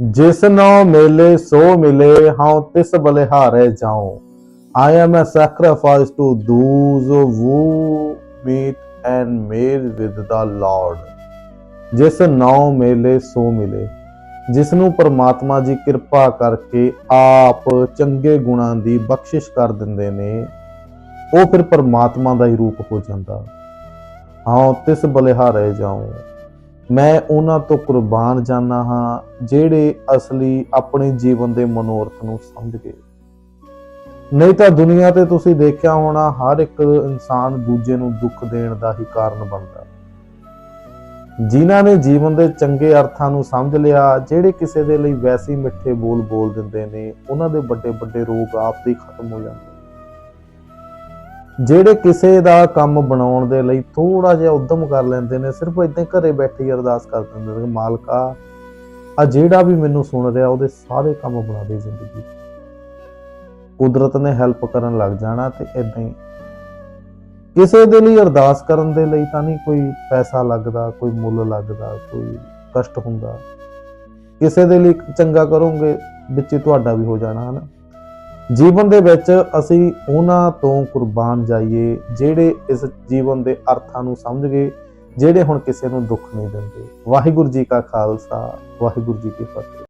ਜਿਸ ਨੋ ਮੇਲੇ ਸੋ ਮਿਲੇ, ਹਉ ਤਿਸ ਬਲਿਹਾਰੇ ਜਾਉ। I am a sacrifice to those who meet and meet with the Lord. ਜਿਸ ਨੌ ਮੇਲੇ ਸੋ ਮਿਲੇ, ਜਿਸ ਨੂੰ ਪਰਮਾਤਮਾ ਜੀ ਕਿਰਪਾ ਕਰਕੇ ਆਪ ਚੰਗੇ ਗੁਣਾਂ ਦੀ ਬਖਸ਼ਿਸ਼ ਕਰ ਦਿੰਦੇ ਨੇ, ਉਹ ਫਿਰ ਪਰਮਾਤਮਾ ਦਾ ਹੀ ਰੂਪ ਹੋ ਜਾਂਦਾ। ਹਾਂ ਤਿਸ ਬਲਿਹਾਰੇ ਜਾਉ। ਮੈਂ ਉਹਨਾਂ ਤੋਂ ਕੁਰਬਾਨ ਜਾਣਾ ਹਾਂ, ਜਿਹੜੇ ਅਸਲੀ ਆਪਣੇ ਜੀਵਨ ਦੇ ਮਨੋਰਥ ਨੂੰ ਸਮਝ ਗਏ। ਨਹੀਂ ਤਾਂ ਦੁਨੀਆ ਤੇ ਤੁਸੀਂ ਦੇਖਿਆ ਹੋਣਾ, ਹਰ ਇੱਕ ਇਨਸਾਨ ਦੂਜੇ ਨੂੰ ਦੁੱਖ ਦੇਣ ਦਾ ਹੀ ਕਾਰਨ ਬਣਦਾ। ਜਿਨ੍ਹਾਂ ਨੇ ਜੀਵਨ ਦੇ ਚੰਗੇ ਅਰਥਾਂ ਨੂੰ ਸਮਝ ਲਿਆ, ਜਿਹੜੇ ਕਿਸੇ ਦੇ ਲਈ ਵੈਸੇ ਮਿੱਠੇ ਬੋਲ ਬੋਲ ਦਿੰਦੇ ਨੇ, ਉਹਨਾਂ ਦੇ ਵੱਡੇ ਵੱਡੇ ਰੋਗ ਆਪ ਹੀ ਖਤਮ ਹੋ ਜਾਂਦੇ ਜਿਹੜੇ ਕਿਸੇ ਦਾ ਕੰਮ ਬਣਾਉਣ ਦੇ ਲਈ ਥੋੜਾ ਜਿਹਾ ਉਦਮ ਕਰ ਲੈਂਦੇ ਨੇ, ਸਿਰਫ ਇਦਾਂ ਘਰੇ ਬੈਠੇ ਹੀ ਅਰਦਾਸ ਕਰ ਦਿੰਦੇ ਨੇ, ਮਾਲਕਾ, ਆ ਜਿਹੜਾ ਵੀ ਮੈਨੂੰ ਸੁਣ ਰਿਹਾ, ਉਹਦੇ ਸਾਰੇ ਕੰਮ ਬਣਾ ਦੇ ਜ਼ਿੰਦਗੀ। 'ਚ। ਕੁਦਰਤ ਨੇ ਹੈਲਪ ਕਰਨ ਲੱਗ ਜਾਣਾ ਤੇ ਇਦਾਂ ਹੀ। ਕਿਸੇ ਦੇ ਲਈ ਅਰਦਾਸ ਕਰਨ ਦੇ ਲਈ ਤਾਂ ਨਹੀਂ ਕੋਈ ਪੈਸਾ ਲੱਗਦਾ, ਕੋਈ ਮੁੱਲ ਲੱਗਦਾ, ਕੋਈ ਕਸ਼ਟ ਹੁੰਦਾ। ਕਿਸੇ ਦੇ ਲਈ ਚੰਗਾ ਕਰੋਗੇ, ਵਿੱਚ ਤੁਹਾਡਾ ਵੀ ਹੋ ਜਾਣਾ, ਹਨਾ? ਜੀਵਨ ਦੇ ਵਿੱਚ ਅਸੀਂ ਉਹਨਾਂ ਤੋਂ ਕੁਰਬਾਨ ਜਾਈਏ ਜਿਹੜੇ ਇਸ ਜੀਵਨ ਦੇ ਅਰਥਾਂ ਨੂੰ ਸਮਝ ਗਏ, ਜਿਹੜੇ ਹੁਣ ਕਿਸੇ ਨੂੰ ਦੁੱਖ ਨਹੀਂ ਦਿੰਦੇ। ਵਾਹਿਗੁਰੂ ਜੀ ਕਾ ਖਾਲਸਾ, ਵਾਹਿਗੁਰੂ ਜੀ ਕੀ ਫਤਿਹ।